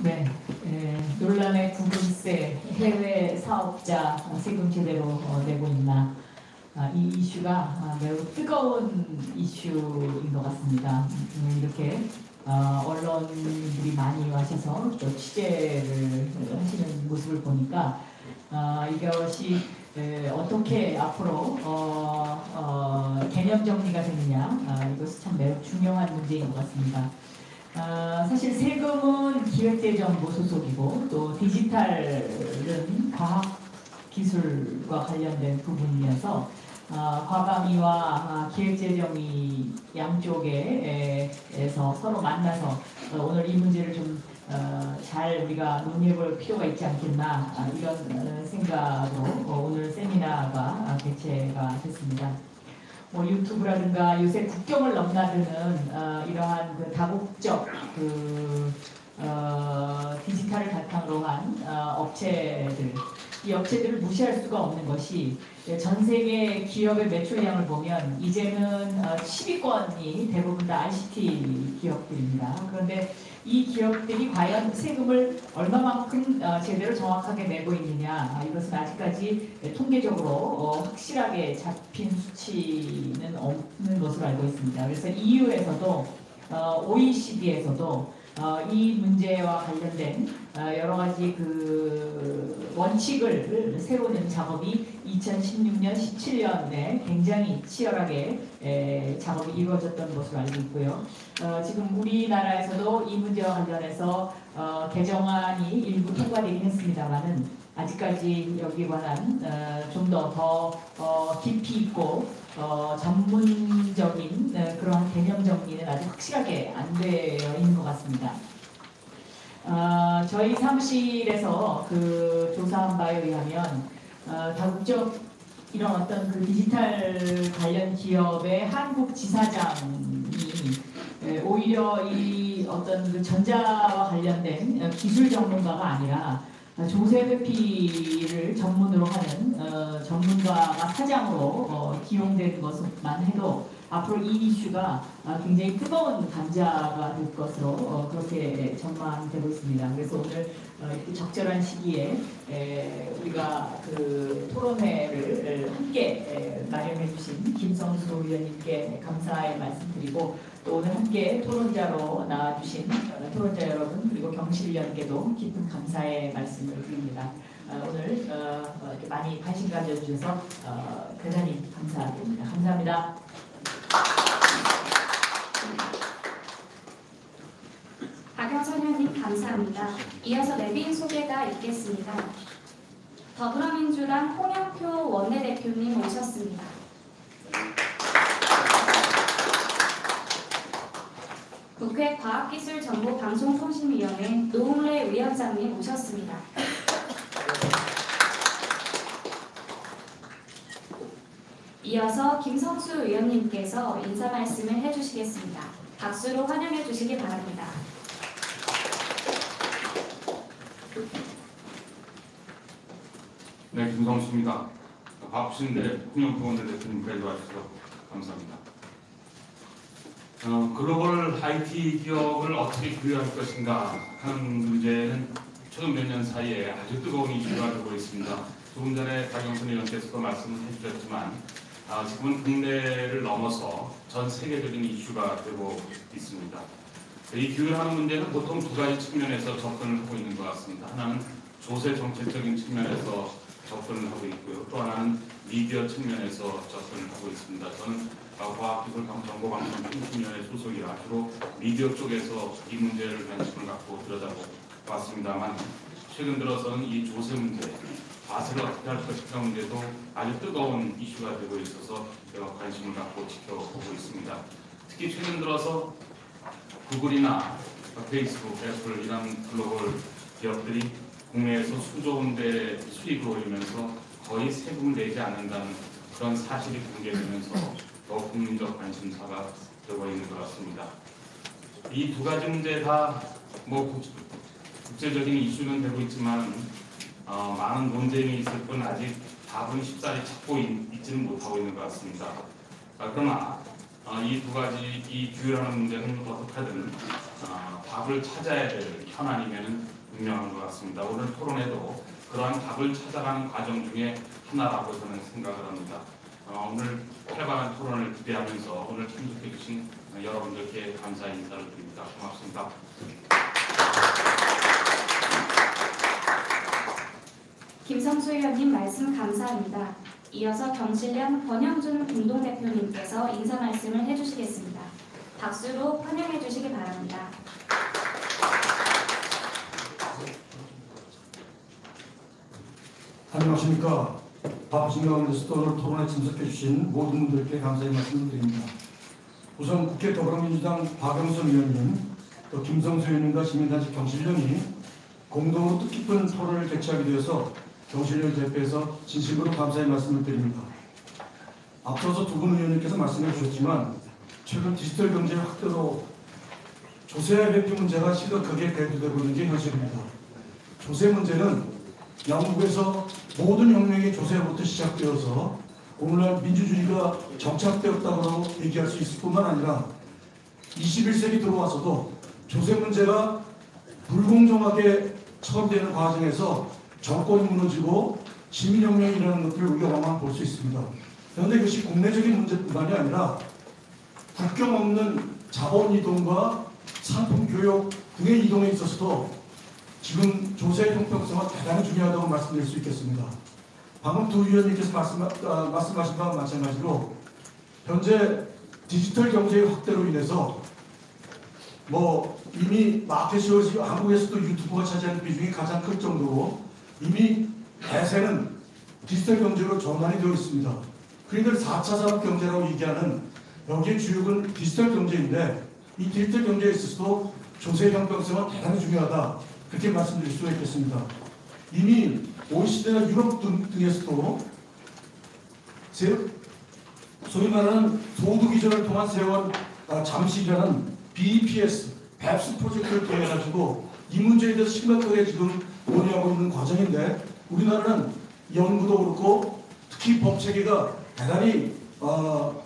네, 에, 논란의 구분세 해외 사업자 세금 제대로 어, 내고 있나 아, 이 이슈가 아, 매우 뜨거운 이슈인 것 같습니다. 음, 이렇게 어, 언론들이 많이 와셔서 또 취재를 하시는 모습을 보니까 아, 이것이 에, 어떻게 앞으로 어, 어, 개념 정리가 되느냐 아, 이것이 참 매우 중요한 문제인 것 같습니다. 아, 사실 세금은 기획재정부 소속이고 또 디지털은 과학 기술과 관련된 부분이어서 아, 과방위와 아, 기획재정위 양쪽에서 서로 만나서 어, 오늘 이 문제를 좀 어, 잘 우리가 논의해볼 필요가 있지 않겠나 아, 이런 어, 생각으로 어, 오늘 세미나가 아, 개최가 됐습니다. 뭐 유튜브라든가 요새 국경을 넘나드는 어, 이러한 그 다국적 그 어, 디지털을 바탕으로 한 어, 업체들 이 업체들을 무시할 수가 없는 것이 전 세계 기업의 매출량을 보면 이제는 어, 10위권이 대부분 다 ICT 기업들입니다. 그런데 이 기업들이 과연 세금을 얼마만큼 어, 제대로 정확하게 내고 있느냐 아, 이것은 아직까지 통계적으로 어, 확실하게 잡힌 수치는 없는 것으로 알고 있습니다. 그래서 EU에서도 어, OECD에서도 어, 이 문제와 관련된 어, 여러 가지 그 원칙을 세우는 작업이 2016년, 17년에 굉장히 치열하게 에, 작업이 이루어졌던 것으로 알고 있고요. 어, 지금 우리나라에서도 이 문제와 관련해서 어, 개정안이 일부 통과되긴 했습니다만은 아직까지 여기에 관한 어, 좀더더 어, 깊이 있고 어, 전문적인 어, 그러한 개념 정리는 아직 확실하게 안 되어 있는 것 같습니다. 어, 저희 사무실에서 그 조사한 바에 의하면 어, 다국적 이런 어떤 그 디지털 관련 기업의 한국 지사장이 에, 오히려 이 어떤 그 전자와 관련된 어, 기술 전문가가 아니라 어, 조세 회피를 전문으로 하는 어, 전문가가 사장으로 어, 기용되는 것만 해도 앞으로 이 이슈가 아, 굉장히 뜨거운 감자가 될 것으로 어, 그렇게 전망되고 있습니다. 그래서 오늘 어, 이렇게 적절한 시기에 에, 우리가 그 토론회를 함께 에, 마련해 주신 김성수 의원님께 감사의 말씀드리고 또 오늘 함께 토론자로 나와주신 어, 토론자 여러분 그리고 경실위원께도 깊은 감사의 말씀을 드립니다. 어, 오늘 어, 어, 이렇게 많이 관심 가져주셔서 어, 대단히 감사드립니다. 감사합니다. 박영선 의원님 감사합니다. 이어서 내빈 소개가 있겠습니다. 더불어민주당 홍영표 원내대표님 오셨습니다. 국회 과학기술정보방송통신위원회 노웅래 위원장님 오셨습니다. 이어서 김성수 의원님께서 인사 말씀을 해주시겠습니다. 박수로 환영해 주시기 바랍니다. 네, 김성수입니다. 바쁘신데 홍영표 원내대표님까지 와주셔서 감사합니다. 어, 글로벌 IT 기업을 어떻게 규율할 것인가 하는 문제는 최근 몇 년 사이에 아주 뜨거운 이슈가 되고 있습니다. 조금 전에 박영선 의원께서도 말씀을 해주셨지만 아, 지금은 국내를 넘어서 전 세계적인 이슈가 되고 있습니다. 이 규율하는 문제는 보통 두 가지 측면에서 접근을 하고 있는 것 같습니다. 하나는 조세 정책적인 측면에서 접근을 하고 있고요. 또 하나는 미디어 측면에서 접근을 하고 있습니다. 저는 과학기술정보방송통신위원회 소속이라 주로 미디어 쪽에서 이 문제를 관심을 갖고 들여다보았습니다만 최근 들어서는 이 조세 문제, 과세를 어떻게 할 것인가 문제도 아주 뜨거운 이슈가 되고 있어서 제가 관심을 갖고 지켜보고 있습니다. 특히 최근 들어서 구글이나 페이스북, 애플 이런 글로벌 기업들이 국내에서 수조원대 수익을 올리면서 거의 세금을 내지 않는다는 그런 사실이 공개되면서 더 국민적 관심사가 되고 있는 것 같습니다. 이 두 가지 문제 다 뭐 국제적인 이슈는 되고 있지만 어, 많은 논쟁이 있을 뿐 아직 답은 쉽사리 찾고 있, 지는 못하고 있는 것 같습니다. 아, 그러나 어, 이두 가지 이 규율하는 문제는 어떻게든 어, 답을 찾아야 될 현안이면 분명한 것 같습니다. 오늘 토론에도 그러한 답을 찾아가는 과정 중에 하나라고 저는 생각을 합니다. 어, 오늘 활발한 토론을 기대하면서 오늘 참석해 주신 여러분들께 감사 인사를 드립니다. 고맙습니다. 김성수 의원님 말씀 감사합니다. 이어서 경실련 권영준 공동대표님께서 인사 말씀을 해주시겠습니다. 박수로 환영해 주시기 바랍니다. 안녕하십니까. 바쁘신 가운데서도 오늘 토론에 참석해 주신 모든 분들께 감사의 말씀을 드립니다. 우선 국회 더불어민주당 박영선 의원님, 또 김성수 의원님과 시민단체 경실련이 공동으로 뜻깊은 토론을 개최하게 되어서 경실련 대표에서 진심으로 감사의 말씀을 드립니다. 앞서서 두 분 의원님께서 말씀해 주셨지만 최근 디지털 경제 확대로 조세 회피 문제가 심각하게 대두되고 있는 게 현실입니다. 조세 문제는 영국에서 모든 혁명이 조세로부터 시작되어서 오늘날 민주주의가 정착되었다고 얘기할 수 있을 뿐만 아니라 21세기 들어와서도 조세 문제가 불공정하게 처음되는 과정에서 정권이 무너지고 시민혁명이 일어나는 것들을 우리가 왕왕 볼수 있습니다. 그런데 이것이 국내적인 문제뿐만이 아니라 국경 없는 자본 이동과 상품 교역 등의 이동에 있어서도 지금 조세의 형평성은 대단히 중요하다고 말씀드릴 수 있겠습니다. 방금 두 위원님께서 말씀, 아, 말씀하신 바와 마찬가지로 현재 디지털 경제의 확대로 인해서 뭐 이미 마켓이 어지 한국에서도 유튜브가 차지하는 비중이 가장 클 정도로 이미 대세는 디지털 경제로 전환이 되어 있습니다. 그러니까 4차 산업 경제라고 얘기하는 여기에 주역은 디지털 경제인데 이 디지털 경제에 있어서도 조세 형평성은 대단히 중요하다. 그렇게 말씀드릴 수가 있겠습니다. 이미 OECD나 유럽 등, 등에서도 세- 소위 말하는 소득 이전을 통한 세원 아, 잠시라는 BEPS, BEPS 프로젝트를 통해 가지고 이 문제에 대해서 심각하게 지금 논의하고 있는 과정인데 우리나라는 연구도 그렇고 특히 법 체계가 대단히 어,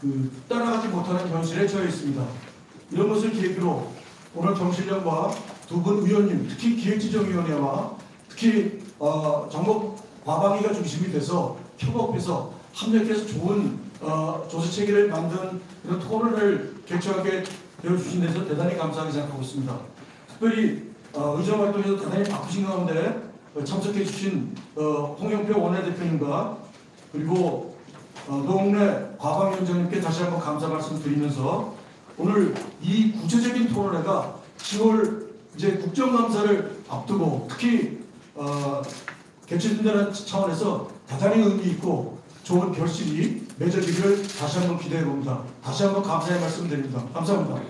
그 따라가지 못하는 현실에 처해 있습니다. 이런 것을 계기로 오늘 정실련과 두분 의원님, 특히 기획지정위원회와 특히 어, 정부 과방위가 중심이 돼서 협업해서 합력해서 좋은 어, 조세 체계를 만든 그런 토론을 개최하게 되어 주신 데서 대단히 감사하게 생각하고 있습니다. 특별히 어, 의정 활동에서 대단히 바쁘신 가운데 어, 참석해 주신 어, 홍영표 원내대표님과 그리고 어, 노웅래 과방위원장님께 다시 한번 감사 말씀 드리면서 오늘 이 구체적인 토론회가 10월 이제 국정감사를 앞두고 특히 어, 개최된다는 차원에서 대단히 의미 있고 좋은 결실이 맺어지기를 다시 한번 기대해 봅니다. 다시 한번 감사의 말씀 드립니다. 감사합니다.